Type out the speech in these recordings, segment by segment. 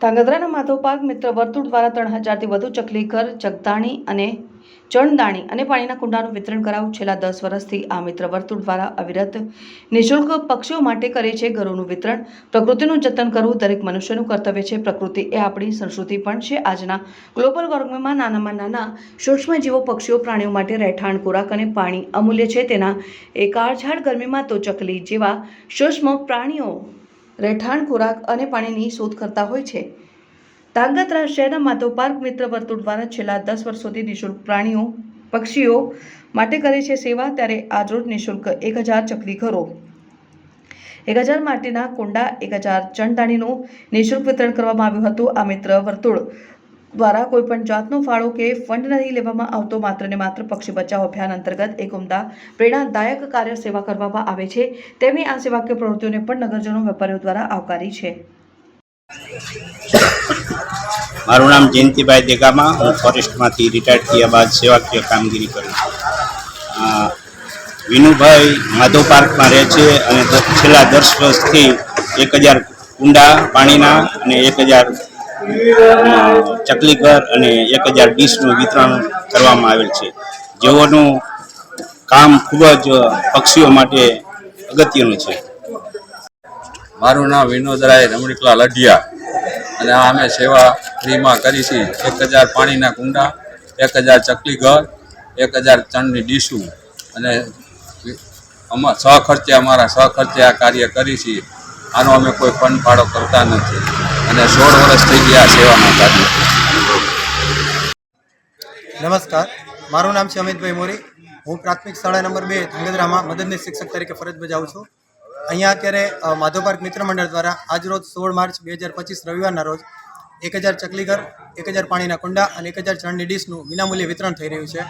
ધાંગધ્રાના Madhav park મિત્ર વર્તુળ દ્વારા ત્રણ હજારથી વધુ ચકલી ઘર ચકદાણી અને ચણદાણી અને પાણીના કુંડાનું વિતરણ કરાવું છેલ્લા દસ વર્ષથી આ મિત્ર વર્તુળ દ્વારા અવિરત નિઃશુલ્ક પક્ષીઓ માટે કરે છે ઘરોનું વિતરણ. પ્રકૃતિનું જતન કરવું દરેક મનુષ્યનું કર્તવ્ય છે. પ્રકૃતિ એ આપણી સંસ્કૃતિ પણ છે. આજના ગ્લોબલ વોર્મિંગમાં નાનામાં નાના સૂક્ષ્મ જીવો પક્ષીઓ, પ્રાણીઓ માટે રહેઠાણ, ખોરાક અને પાણી અમૂલ્ય છે. તેના એ કાળઝાળ ગરમીમાં તો ચકલી જેવા સૂક્ષ્મ પ્રાણીઓ રહેઠાણ, ખોરાક અને પાણીની શોધ કરતા હોય છે. ધાંગધ્રા શહેરના માધવ પાર્ક મિત્ર વર્તુળ દ્વારા છેલ્લા દસ વર્ષોથી નિઃશુલ્ક પ્રાણીઓ, પક્ષીઓ માટે કરે છે સેવા, ત્યારે આજરોજ નિઃશુલ્ક એક હજાર ચકલી ઘરો. એક હજાર માટીના કુંડા, એક હજાર ચણદાણીનું નિઃશુલ્ક વિતરણ કરવામાં આવ્યું હતું આ મિત્ર વર્તુળ. દ્વારા કોઈપણ જાતનો ફાળો કે ફંડ નથી લેવામાં આવતો માત્ર ને માત્ર પક્ષી બચાવ અભિયાન અંતર્ગત એક ઉમદા પ્રેરણાદાયક કાર્ય સેવા કરવામાં આવે છે. તેમની આ સેવાકીય પ્રવૃત્તિઓને પણ નગરજનો વેપારીઓ દ્વારા આવકારી છે. મારું નામ જયંતિભાઈ દેગામા. હું ફોરેસ્ટમાંથી રિટાયર્ડ થયા બાદ સેવાકીય કામગીરી કરું છું. વિનુભાઈ માધવ પાર્કમાં રહે છે અને છેલ્લા દસ વર્ષથી એક હજાર કુંડા પાણીના અને એક હજાર ચકલી ઘર અને એક હજાર ડીશનું વિતરણ કરવામાં આવેલ છે. જેઓનું કામ ખૂબ જ પક્ષીઓ માટે અગત્યનું છે. મારું નામ વિનોદરાય રમણીકલાલ અઢિયા અને આ અમે સેવા ફ્રીમાં કરી છે. એક હજાર પાણીના કુંડા, એક હજાર ચકલી ઘર એક હજાર ચણની ડીશું અને અમા સહખર્ચે અમારા સહખર્ચે આ કાર્ય કરી છે. આનો અમે કોઈ પણ ફાળો કરતા નથી. અને સોળ વર્ષ થઈ ગયા આ સેવાના કાર્ય નમસ્કાર. મારું નામ છે અમિતભાઈ મોરી. હું પ્રાથમિક શાળા નંબર બે ધંગધ્રામાં મદદનીશ શિક્ષક તરીકે ફરજ બજાવું છું. અહીંયા અત્યારે માધવ પાર્ક મિત્ર મંડળ દ્વારા આજરોજ સોળ માર્ચ બે હજાર પચીસ રવિવારના રોજ એક હજાર ચકલીઘર, એક હજાર પાણીના કુંડા અને એક હજાર ચણની ડીશનું વિનામૂલ્યે વિતરણ થઈ રહ્યું છે.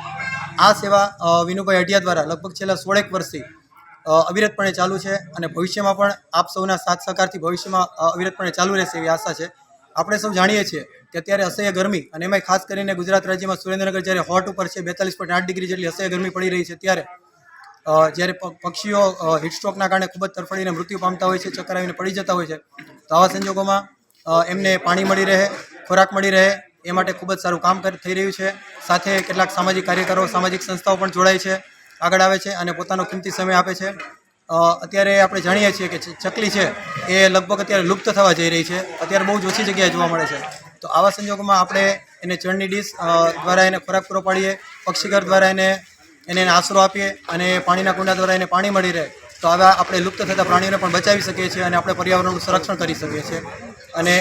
આ સેવા વિનુભાઈ અઢિયા દ્વારા લગભગ છેલ્લા સોળેક વર્ષથી અવિરતપણે ચાલુ છે અને ભવિષ્યમાં પણ આપ સૌના સાથ સહકારથી ભવિષ્યમાં અવિરતપણે ચાલુ રહેશે એવી આશા છે. આપણે સૌ જાણીએ છીએ કે અત્યારે અસહ્ય ગરમી અને એમાંય ખાસ કરીને ગુજરાત રાજ્યમાં સુરેન્દ્રનગર જ્યારે હોટ ઉપર છે, બેતાલીસ પોઈન્ટ આઠ ડિગ્રી જેટલી અસહ્ય ગરમી પડી રહી છે ત્યારે જ્યારે પક્ષીઓ હિટસ્ટ્રોકના કારણે ખૂબ જ તરફડીને મૃત્યુ પામતા હોય છે ચક્કર આવીને પડી જતા હોય છે. તો આવા સંજોગોમાં એમને પાણી મળી રહે, ખોરાક મળી રહે, એ માટે ખૂબ જ સારું કામ થઈ રહ્યું છે. સાથે કેટલાક સામાજિક કાર્યકરો, સામાજિક સંસ્થાઓ પણ જોડાય છે. આગળ આવે છે અને પોતાનો કિંમતી સમય આપે છે. અત્યારે આપણે જાણીએ છીએ કે ચકલી છે એ લગભગ અત્યારે લુપ્ત થવા જઈ રહી છે. અત્યારે બહુ જ ઓછી જગ્યાએ જોવા મળે છે. તો આવા સંજોગોમાં આપણે એને ચણની ડીશ દ્વારા એને ખોરાક પૂરો પાડીએ, પક્ષીઘર દ્વારા એને એને આશરો આપીએ અને પાણીના કુંડા દ્વારા એને પાણી મળી રહે, તો આવા આપણે લુપ્ત થતા પ્રાણીઓને પણ બચાવી શકીએ છીએ અને આપણે પર્યાવરણનું સંરક્ષણ કરી શકીએ છીએ. અને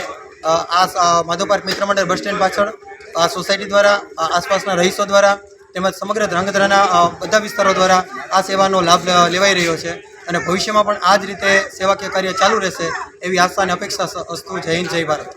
આ માધવ પાર્ક મિત્ર મંડળ બસ સ્ટેન્ડ પાછળ, આ સોસાયટી દ્વારા આસપાસના રહીશો દ્વારા તેમજ સમગ્ર ધ્રાંગધ્રાના બધા વિસ્તારો દ્વારા આ સેવાનો લાભ લેવાઈ રહ્યો છે અને ભવિષ્યમાં પણ આ જ રીતે સેવાકીય કાર્ય ચાલુ રહેશે એવી આશા અને અપેક્ષા અસ્તુ જય હિન્દ, જય ભારત.